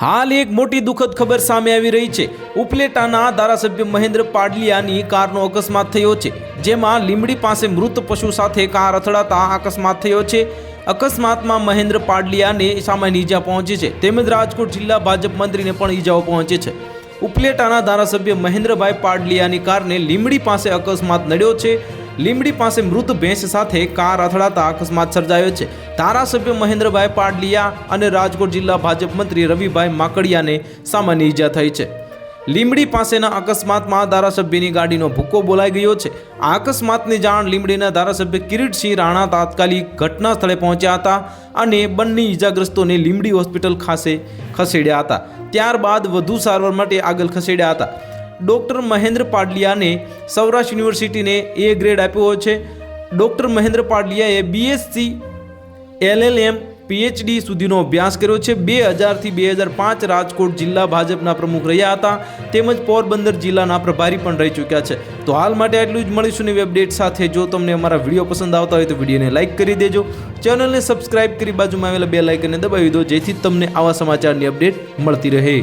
હાલ એક મોટી દુઃખદ ખબર સામે આવી રહી છે. ઉપલેટાના ધારાસભ્ય મહેન્દ્ર પાડલિયાની કારનો અકસ્માત થયો છે, જેમાં લીમડી પાસે મૃત પશુ સાથે કાર અથડાતા અકસ્માત થયો છે. અકસ્માતમાં મહેન્દ્ર પાડલિયાને સામાન્ય ઈજા પહોંચી છે, તેમજ રાજકોટ જિલ્લા ભાજપ મંત્રીને પણ ઈજાઓ પહોંચી છે. ઉપલેટાના ધારાસભ્ય મહેન્દ્રભાઈ પાડલિયાની કારને લીમડી પાસે અકસ્માત નડ્યો છે. લીંબડી પાસે મૃત ભેંસ સાથે કાર અથડાતા અકસ્માત સર્જાયો છે. ધારાસભ્ય મહેન્દ્રભાઈ પાડલિયા અને રાજકોટ જિલ્લા ભાજપ મંત્રી રવિભાઈ માકડિયાને સામાન્ય ઈજા થઈ છે. લીમડી પાસેના અકસ્માતમાં ધારાસભ્યની ગાડીનો ભૂક્કો બોલાઈ ગયો છે. આ અકસ્માતની જાણ લીમડીના ધારાસભ્ય કિરીટસિંહ રાણા તાત્કાલિક ઘટના સ્થળે પહોંચ્યા હતા અને બંને ઈજાગ્રસ્તોને લીમડી હોસ્પિટલ ખાસે ખસેડ્યા હતા. ત્યારબાદ વધુ સારવાર માટે આગળ ખસેડ્યા હતા. ડૉક્ટર મહેન્દ્ર પાડલિયાને સૌરાષ્ટ્ર યુનિવર્સિટીને એ ગ્રેડ આપ્યો છે. ડૉક્ટર મહેન્દ્ર પાડલિયાએ બીએસસી એલએલએમ પીએચડી સુધીનો અભ્યાસ કર્યો છે. બે હજારથી બે હજાર પાંચ રાજકોટ જિલ્લા ભાજપના પ્રમુખ રહ્યા હતા. તેમજ પોરબંદર જિલ્લાના પ્રભારી પણ રહી ચૂક્યા છે. તો હાલ માટે આટલું જ. મળીશું નવી અપડેટ સાથે. જો તમને અમારા વીડિયો પસંદ આવતા હોય તો વિડીયોને લાઇક કરી દેજો. ચેનલને સબસ્ક્રાઇબ કરી બાજુમાં આવેલા બે લાઇકને દબાવી દો. જેથી તમને આવા સમાચારની અપડેટ મળતી રહે.